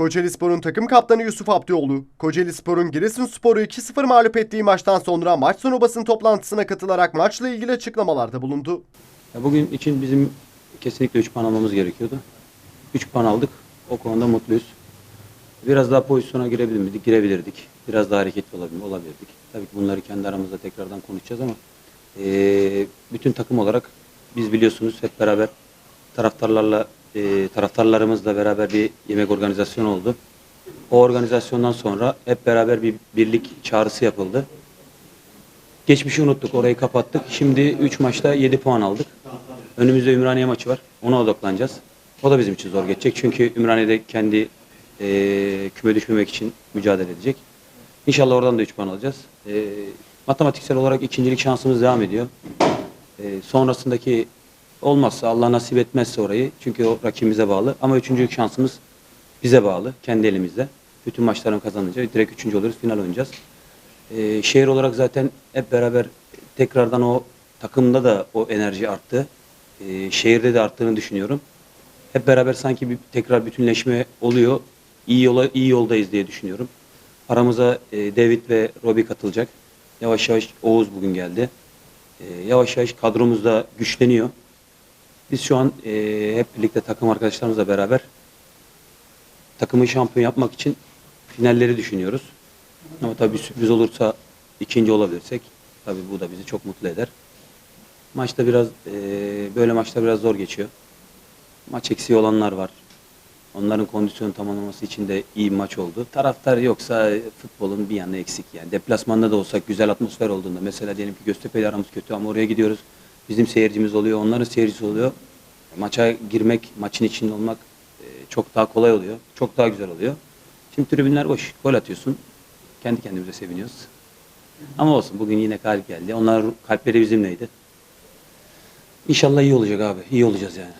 Kocaeli Spor'un takım kaptanı Yusuf Abdioğlu, Kocaeli Spor'un Giresunspor'u 2-0 mağlup ettiği maçtan sonra maç sonu basın toplantısına katılarak maçla ilgili açıklamalarda bulundu. Bugün için bizim kesinlikle 3 puan almamız gerekiyordu. 3 puan aldık. O konuda mutluyuz. Biraz daha pozisyona girebilir miydik? Girebilirdik. Biraz daha hareketli olabilir, olabilirdik. Tabii ki bunları kendi aramızda tekrardan konuşacağız ama eee, bütün takım olarak biz biliyorsunuz hep beraber taraftarlarla eee, taraftarlarımızla beraber bir yemek organizasyonu oldu. O organizasyondan sonra hep beraber bir birlik çağrısı yapıldı. Geçmişi unuttuk, orayı kapattık. Şimdi 3 maçta 7 puan aldık. Önümüzde Ümraniye maçı var. Ona odaklanacağız. O da bizim için zor geçecek. Çünkü Ümraniye'de kendi eee küme düşmemek için mücadele edecek. İnşallah oradan da 3 puan alacağız. Eee, matematiksel olarak ikincilik şansımız devam ediyor. Eee, sonrasındaki olmazsa, Allah nasip etmezse orayı. Çünkü o rakibimize bağlı. Ama üçüncülük şansımız bize bağlı. Kendi elimizde. Bütün maçlarını kazanınca direkt üçüncü oluruz. Final oynayacağız. Ee, şehir olarak zaten hep beraber tekrardan o takımda da o enerji arttı. Ee, şehirde de arttığını düşünüyorum. Hep beraber sanki bir tekrar bütünleşme oluyor. İyi yola iyi yoldayız diye düşünüyorum. Aramıza e, David ve Robbie katılacak. Yavaş yavaş Oğuz bugün geldi. Ee, yavaş yavaş kadromuz da güçleniyor. Biz şu an e, hep birlikte takım arkadaşlarımızla beraber takımı şampiyon yapmak için finalleri düşünüyoruz. Ama tabii sürpriz olursa ikinci olabilirsek tabii bu da bizi çok mutlu eder. Maçta biraz eee, böyle maçta biraz zor geçiyor. Maç eksiği olanlar var. Onların kondisyonu tamamlaması için de iyi bir maç oldu. Taraftar yoksa e, futbolun bir yanı eksik yani. Deplasmanda da olsak güzel atmosfer olduğunda mesela diyelim ki Göztepe aramız kötü ama oraya gidiyoruz. Bizim seyircimiz oluyor, onların seyircisi oluyor. Maça girmek, maçın içinde olmak e, çok daha kolay oluyor. Çok daha güzel oluyor. Şimdi tribünler boş. Gol atıyorsun. Kendi kendimize seviniyoruz. Ama olsun bugün yine kalp geldi. Onlar kalpleri bizimleydi. İnşallah iyi olacak abi. İyi olacağız yani.